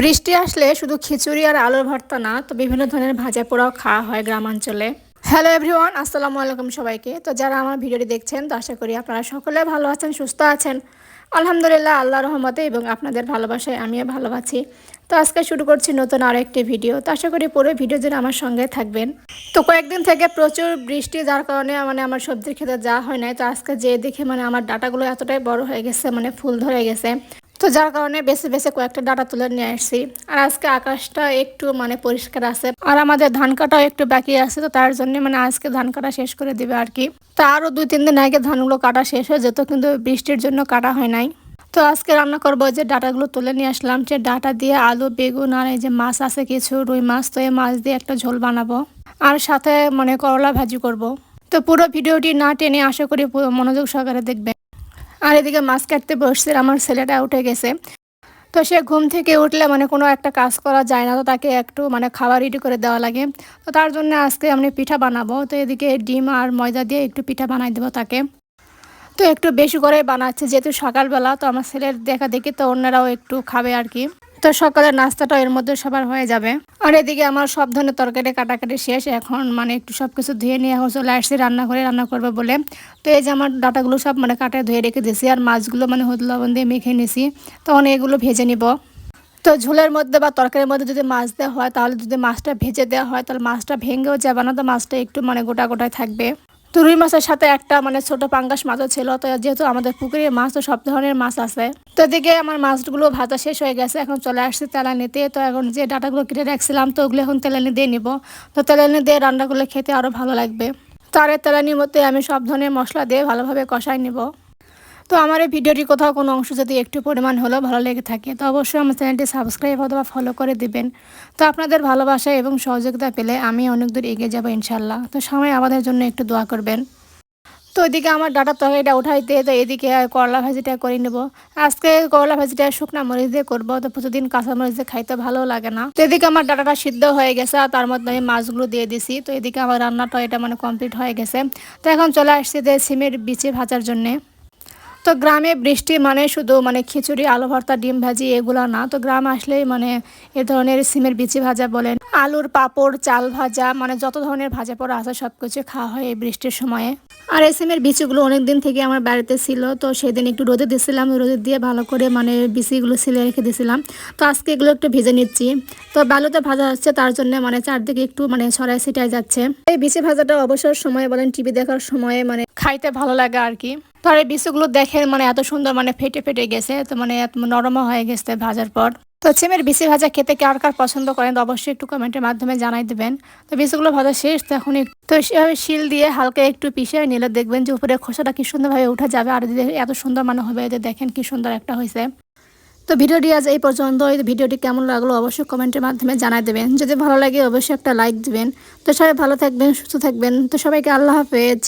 বৃষ্টি আসলে শুধু খিচুড়ি আর আলুর ভর্তা না, তো বিভিন্ন ধরনের ভাজা পোড়াও খাওয়া হয় গ্রামাঞ্চলে। হ্যালো এভরিওয়ান আসসালামু আলাইকুম সবাইকে। তো যারা আমার ভিডিওটি দেখছেন, তো আশা করি আপনারা সকলে ভালো আছেন, সুস্থ আছেন। আলহামদুলিল্লাহ আল্লাহ রহমতে এবং আপনাদের ভালোবাসায় আমিও ভালো আছি। তো আজকে শুরু করছি নতুন আরও একটি ভিডিও। তো আশা করি পুরো ভিডিও যেন আমার সঙ্গে থাকবেন। তো কয়েকদিন থেকে প্রচুর বৃষ্টি, যার কারণে মানে আমার সবজির খেতে যাওয়া হয় নাই। তো আজকে যে দেখে মানে আমার ডাটাগুলো এতটাই বড় হয়ে গেছে মানে ফুল ধরে গেছে। তো যার কারণে বেছে বেছে কয়েকটা ডাটা তুলে নিয়ে আসছি। আর আজকে আকাশটা একটু মানে পরিষ্কার আছে। আর আমাদের ধান কাটাও একটু বাকি আছে, তো তার জন্য মানে আজকে ধান কাটা শেষ করে দিবে আর কি। তা আরও দুই, তিন দিন আগে ধানগুলো কাটা শেষ হয়ে যেত, কিন্তু বৃষ্টির জন্য কাটা হয় নাই। তো আজকে রান্না করব যে ডাটাগুলো তুলে নিয়ে আসলাম, যে ডাটা দিয়ে আলু, বেগুন আর এই যে মাছ আছে, কিছু রুই মাছ, তো এই মাছ দিয়ে একটা ঝোল বানাবো। আর সাথে মানে করলা ভাজি করব। তো পুরো ভিডিওটি না টেনে আশা করি মনোযোগ সহকারে দেখবেন। আর এদিকে মাছ কাটতে বসছে, আমার ছেলেটা উঠে গেছে। তো সে ঘুম থেকে উঠলে মানে কোনো একটা কাজ করা যায় না, তো তাকে একটু মানে খাবার রেডি করে দেওয়া লাগে। তো তার জন্য আজকে আমি পিঠা বানাবো। তো এদিকে ডিম আর ময়দা দিয়ে একটু পিঠা বানাই দেবো তাকে। তো একটু বেশি করে বানাচ্ছে, যেহেতু সকালবেলা, তো আমার ছেলের দেখা দেখি তো অন্যরাও একটু খাবে আর কি। তো সকালের নাস্তাটা এর মধ্যে সবার হয়ে যাবে। আর এদিকে আমার সব ধরনের তরকারি কাটাকাটি শেষ। এখন মানে একটু সব কিছু ধুয়ে নিয়ে এখন চলে আসছি রান্না করে, রান্না করবে বলে। তো এই যে আমার ডাটাগুলো সব মানে কাটায় ধুয়ে রেখে দিয়েছি আর মাছগুলো মানে হলুদ লবণ দিয়ে মেখে নিছি তখন এগুলো ভেজে নিব। তো ঝোলের মধ্যে বা তরকারির মধ্যে যদি মাছ দেওয়া হয় তাহলে যদি মাছটা ভেজে দেওয়া হয় তাহলে মাছটা ভেঙেও যাবে না, তো মাছটা একটু মানে গোটা গোটায় থাকবে। তো রুই মাছের সাথে একটা মানে ছোট পাঙ্গাস মাছও ছিল। তো যেহেতু আমাদের পুকুরে মাছ, তো সব ধরনের মাছ আছে। তো এদিকে আমার মাছগুলো ভাজা শেষ হয়ে গেছে, এখন চলে আসছে তেলানিতে। তো এখন যে ডাটাগুলো কেটে রাখছিলাম, তো ওগুলো এখন তেলানি দিয়ে নিব। তো তেলানি দিয়ে রান্নাগুলো খেতে আরও ভালো লাগবে। তারের তেলানির মধ্যে আমি সব ধরনের মশলা দিয়ে ভালোভাবে কষাই নিব। তো আমার এই ভিডিওটি কোথাও কোনো অংশ যদি একটু পরিমাণ হলেও ভালো লেগে থাকে, তো অবশ্যই আমার চ্যানেলটি সাবস্ক্রাইব অথবা ফলো করে দিবেন। তো আপনাদের ভালোবাসা এবং সহযোগিতা পেলে আমি অনেক দূর এগিয়ে যাব ইনশাল্লাহ তো সময় আমাদের জন্য একটু দোয়া করবেন। তো এদিকে আমার ডাটার তরকারিটা উঠাইতে, তো এদিকে করলা ভাজিটা করে নেব। আজকে করলা ভাজিটা শুকনা মরিচ দিয়ে করব, তো প্রতিদিন কাঁচা মরিচ দিয়ে খাইতে ভালো লাগে না। তো এদিকে আমার ডাটাটা সিদ্ধ হয়ে গেছে, আর তার মধ্যে আমি মাছগুলো দিয়ে দিছি। তো এদিকে আমার রান্নাটা এটা মানে কমপ্লিট হয়ে গেছে। তো এখন চলে আসছি যে সিমের বিচে ভাজার জন্যে। তো গ্রামে বৃষ্টি মানে শুধু মানে খিচুড়ি আলু ভর্তা ডিম ভাজি, এগুলো না। তো গ্রাম আসলেই মানে এ ধরনের সিমের বিচি ভাজা বলেন আলুর পাপড় চাল ভাজা মানে যত ধরনের ভাজা পড়া আছে সব কিছু খাওয়া হয় এই বৃষ্টির সময়ে। আর এই সিমের বিচিগুলো অনেক দিন থেকে আমার বাড়িতে ছিল তো সেদিন একটু রোদে দিয়েছিলাম রোদে দিয়ে ভালো করে মানে বিচিগুলো সিলে রেখে দিয়েছিলাম। তো আজকে এগুলো একটু ভেজে নিচ্ছি। তো বালুতে ভাজা হচ্ছে তার জন্য মানে চারদিকে একটু মানে ছড়াই ছিটাই যাচ্ছে। এই বিচি ভাজাটা অবসর সময় বলেন টিভি দেখার সময়ে মানে খাইতে ভালো লাগে আর কি। তো আর এই বিচিগুলো দেখে মানে এত সুন্দর মানে ফেটে ফেটে গেছে তো মানে এত নরমও হয়ে গেছে ভাজার পর। তো সিমের বিচি ভাজা খেতে কার কার পছন্দ করেন তো অবশ্যই একটু কমেন্টের মাধ্যমে জানাই দেবেন। তো বিচিগুলো ভাজা শেষ, তো এখন তো সেভাবে শিল দিয়ে হালকা একটু পিষে নিলে দেখবেন যে উপরে খোসাটা কি সুন্দরভাবে উঠে যাবে আর এত সুন্দর মানে হবে যে দেখেন কি সুন্দর একটা হয়েছে। তো ভিডিওটি আজ এই পর্যন্ত এই ভিডিওটি কেমন লাগল অবশ্যই কমেন্টের মাধ্যমে জানাই দেবেন। যদি ভালো লাগে অবশ্যই একটা লাইক দিবেন। তো সবাই ভালো থাকবেন, সুস্থ থাকবেন। তো সবাইকে আল্লাহ হাফেজ।